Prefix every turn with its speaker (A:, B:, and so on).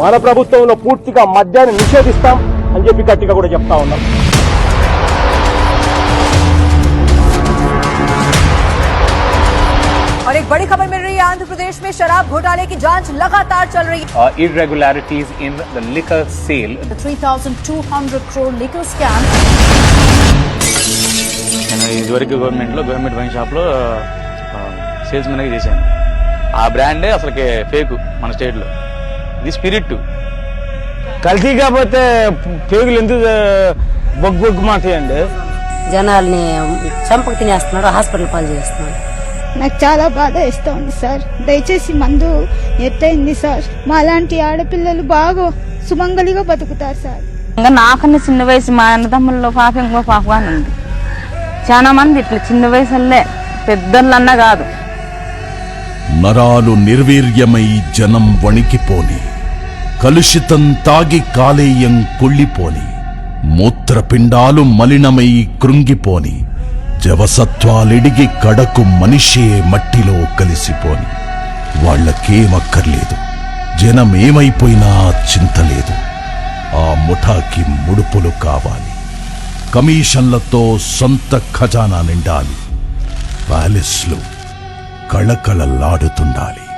A: మన ప్రభుత్వంలో పూర్తిగా మద్యాన్ని నిషేధిస్తాం అని చెప్పి గట్టిగా కూడా చెప్తా ఉన్నాం
B: और एक बड़ी खबर मिल रही है आंध्र प्रदेश में शराब घोटाले की जांच लगातार चल रही है
C: uh, irregularities in the liquor sale.
B: The 3,200 crore liquor scam
D: నేను ఇదివరకు గవర్నమెంట్లో గవర్నమెంట్ వైన్ షాప్లో సేల్స్ మెన్గా చేశాను ఆ బ్రాండే అసలుకి ఫేక్ మన స్టేట్లో ఇది స్పిరిట్.
E: కల్తీ కాకపోతే పేగులు ఎందుకు బొగ్గు బొగ్గు మాతాయండి
F: జనాల్ని చంపకు తినేస్తున్నాడు హాస్పిటల్ పాలు చేస్తున్నాడు
G: నాకు చాలా బాధ వేస్తూ ఉంది సార్. దయచేసి మందు ఎత్తైంది సార్. మా లాంటి ఆడపిల్లలు బాగా సుమంగలిగా బతుకుతారు సార్.
H: ఇంకా నాకన్నా చిన్న వయసు మా అన్నదమ్ముల్లో పాప ఇంకో పాప అని ఉంది. చాలా మంది ఇట్లా చిన్న వయసులే పెద్దోళ్ళన్నా కాదు.
I: నరాలు నిర్వీర్యమై జనం వణికిపోని. కలుషితం తాగి కాలేయం కుళ్ళిపోని మూత్రపిండాలు మలినమై కృంగిపోని జవసత్వాలిడిగి కడకు మనిషే మట్టిలో కలిసిపోని. వాళ్ళకేమక్కర్లేదు జనమేమైపోయినా చింతలేదు ఆ ముఠాకి ముడుపులు కావాలి. కమిషన్లతో సొంత ఖజానా నిండాలి. ప్యాలెస్లు కళకళలాడుతుండాలి.